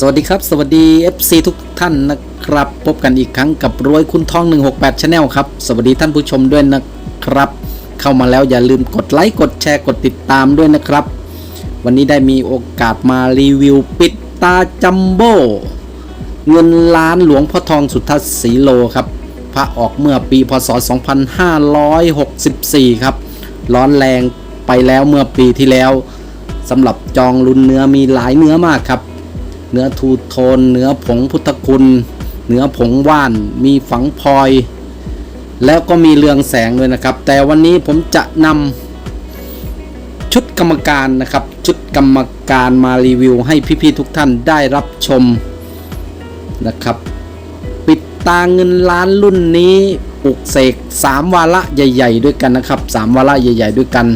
สวัสดีครับ สวัสดี FC ทุกท่านนะครับ พบกันอีกครั้งกับรวยคุณทอง 168 Channel ครับ สวัสดีท่านผู้ชมด้วยนะครับ เข้ามาแล้วอย่าลืมกดไลค์กดแชร์กดติดตามด้วยนะครับ วันนี้ได้มีโอกาสมารีวิวปิดตาจัมโบ้เงินล้านหลวงพ่อทองสุทัศน์ศรีโลครับ พระออกเมื่อปีพศ 2564 ครับ ร้อนแรงไปแล้วเมื่อปีที่แล้วสำหรับจองลุ้นเนื้อมีหลายเนื้อมากครับ เนื้อทูโทนเนื้อผงพุทธคุณเนื้อผงว่าน มีฝังพลอย แล้วก็มีเรืองแสงด้วยนะครับ แต่วันนี้ผมจะนำชุดกรรมการนะครับ ชุดกรรมการมารีวิวให้พี่ๆทุกท่านได้รับชมนะครับ ปิดตาเงินล้านรุ่นนี้ปลุกเสก 3 วาระใหญ่ ๆ ด้วยกันนะครับ 3 วาระใหญ่ ๆ ด้วยกัน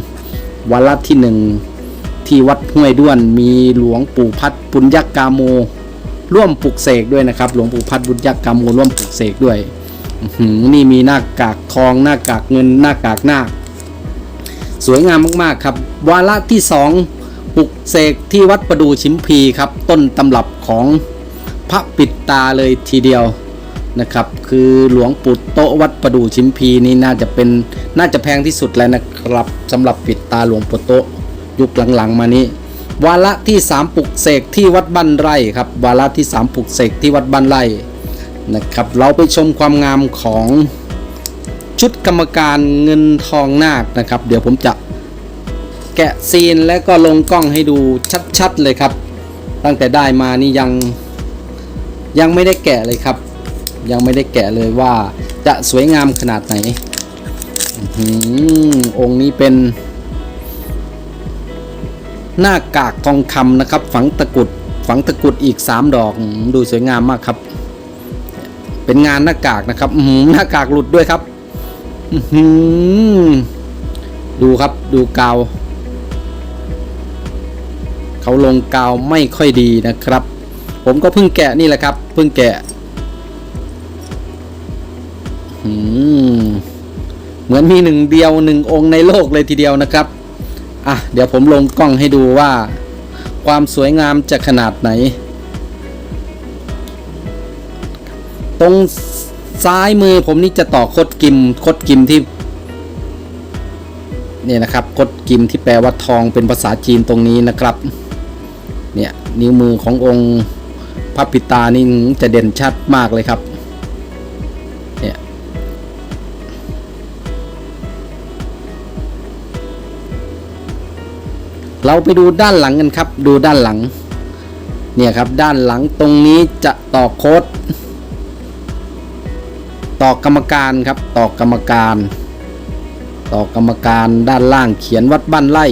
วาระที่หนึ่ง ที่วัดห้วยด้วน มีหลวงปู่พัดปุญญกาโม ร่วมปลุกเสกด้วยนะครับ หลวงปู่พัดบุญญกาโมร่วมปลุกเสกด้วยนี่มีหน้ากากทองหน้ากากเงินหน้ากากนาสวยงามมากๆครับ วาระที่สองปลุกเสกที่วัดประดูชิมพีครับ ต้นตำรับของพระปิดตาเลยทีเดียวนะครับ คือหลวงปู่โตวัดประดูชิมพีนี่น่าจะเป็นน่าจะแพงที่สุดแล้วนะครับสำหรับปิดตาหลวงปู่โต ยุคหลังๆ มานี้ วาระที่ 3 ปลุกเสกที่วัดบ้านไร่ครับ วาระที่ 3 ปลุกเสกที่วัดบ้านไร่นะครับ เราไปชมความงามของชุดกรรมการเงินทองนาคนะครับ เดี๋ยวผมจะแกะซีนและก็ลงกล้องให้ดูชัดๆเลยครับ ตั้งแต่ได้มานี่ยังยังไม่ได้แกะเลยครับ ยังไม่ได้แกะเลยว่าจะสวยงามขนาดไหนอื้อหือองค์นี้เป็น หน้ากากทองคำนะครับ ฝังตะกุดฝังตะกุดอีก 3 ดอกดูสวยงามมากครับ เป็นงานหน้ากากนะครับหืหน้ากากหลุดด้วยครับหืดูครับดูกาว เขาลงกาวไม่ค่อยดีนะครับ ผมก็เพิ่งแกะนี่แหละครับ เพิ่งแกะเหมือนมีหนึ่งเดียวหนึ่งองค์ในโลกเลยทีเดียวนะครับ อะเดี๋ยวผมลงกล้องให้ดูว่า ความสวยงามจะขนาดไหน ตรงซ้ายมือผมนี่จะต่อคดกิมคดกิมที่เนี่ยนะครับคดกิมที่แปลว่าทองเป็นภาษาจีนตรงนี้นะครับ เนี่ยนิ้วมือขององค์พระปิตานี่จะเด่นชัดมากเลยครับ เราไปดูด้านหลังกันครับ ดูด้านหลัง เนี่ยครับด้านหลังตรงนี้จะต่อโค้ดต่อกรรมการครับต่อกรรมการ ต่อกรรมการด้านล่างเขียนวัดบ้านไร่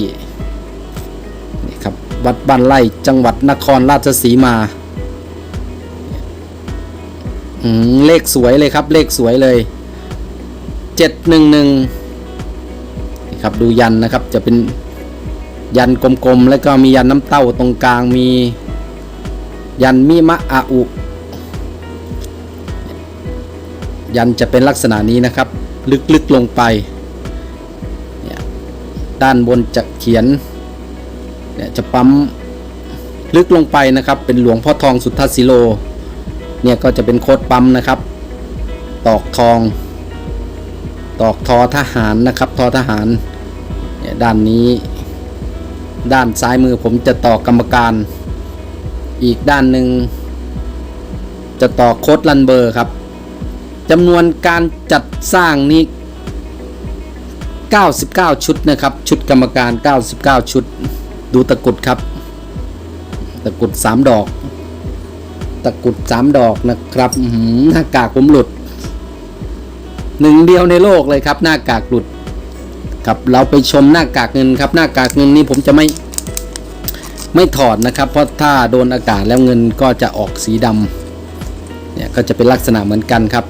นี่ครับวัดบ้านไร่จังหวัดนครราชสีมาอมเลขสวยเลยครับ เลขสวยเลยเจ็ดหนึ่งหนึ่งนี่ครับดูยันนะครับจะเป็น ยันกลมๆ แล้วก็มียันน้ำเต้าตรงกลางมี ยันมิมะอาอุ ยันจะเป็นลักษณะนี้นะครับ ลึกๆลงไป ด้านบนจะเขียนเนี่ยจะปั๊มลึกลงไปนะครับ เป็นหลวงพ่อทองสุทธาสิโล เนี่ยก็จะเป็นโคดปั๊มนะครับ ตอกทอง ตอกทอทหารนะครับ ทอทหาร เนี่ยด้านนี้ ด้านซ้ายมือผมจะต่อกรรมการ อีกด้านหนึ่งจะต่อโค้ดลันเบอร์ครับจำนวนการจัดสร้างนี้ 99 ชุดนะครับ ชุดกรรมการ 99 ชุด ดูตะกุดครับ ตะกุด 3 ดอก ตะกุด 3 ดอกนะครับอื้อหือหน้ากากผมหลุดหนึ่งเดียวในโลกเลยครับ หน้ากากหลุด ครับเราไปชมหน้ากากเงินครับ หน้ากากเงินนี้ผมจะไม่ไม่ถอดนะครับ เพราะถ้าโดนอากาศแล้วเงินก็จะออกสีดำเนี่ยก็จะเป็นลักษณะเหมือนกันครับ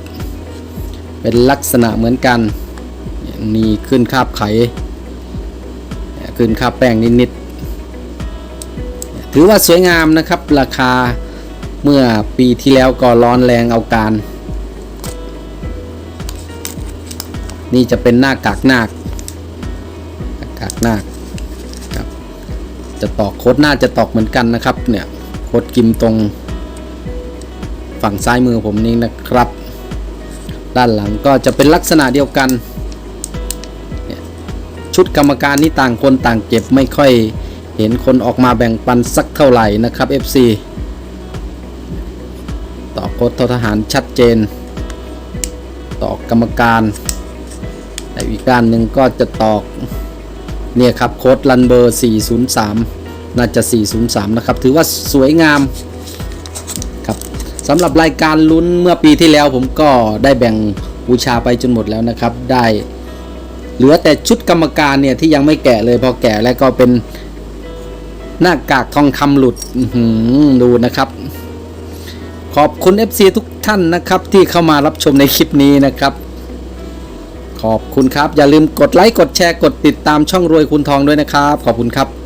เป็นลักษณะเหมือนกันนี่ขึ้นคราบไข่ขึ้นคราบแป้งนิดๆถือว่าสวยงามนะครับ ราคาเมื่อปีที่แล้วก็ร้อนแรงเอาการ นี่จะเป็นหน้ากากนาค กากนาคครับจะตอกโคดหน้าจะตอกเหมือนกันนะครับ เนี่ยโคดกิมตรง ฝั่งซ้ายมือผมนี้นะครับ ด้านหลังก็จะเป็นลักษณะเดียวกันชุดกรรมการนี่ต่างคนต่างเก็บไม่ค่อยเห็นคนออกมาแบ่งปันสักเท่าไหร่นะครับ FC ต่อโค้ดทหารชัดเจน ต่อกรรมการแต่อีกด้านหนึ่งก็จะตอก เนี่ยครับโค้ดรันเบอร์ 403 น่าจะ 403 นะครับ ถือว่าสวยงามครับสำหรับรายการลุ้นเมื่อปีที่แล้วผมก็ได้แบ่งบูชาไปจนหมดแล้วนะครับ ได้เหลือแต่ชุดกรรมการเนี่ยที่ยังไม่แกะเลยพอแกะแล้วก็เป็นหน้ากากทองคำหลุดดูนะครับ ขอบคุณ FC ทุกท่านนะครับที่เข้ามารับชมในคลิปนี้นะครับ ขอบคุณครับ อย่าลืมกดไลค์กดแชร์กดติดตามช่องรวยคุณทองด้วยนะครับ ขอบคุณครับ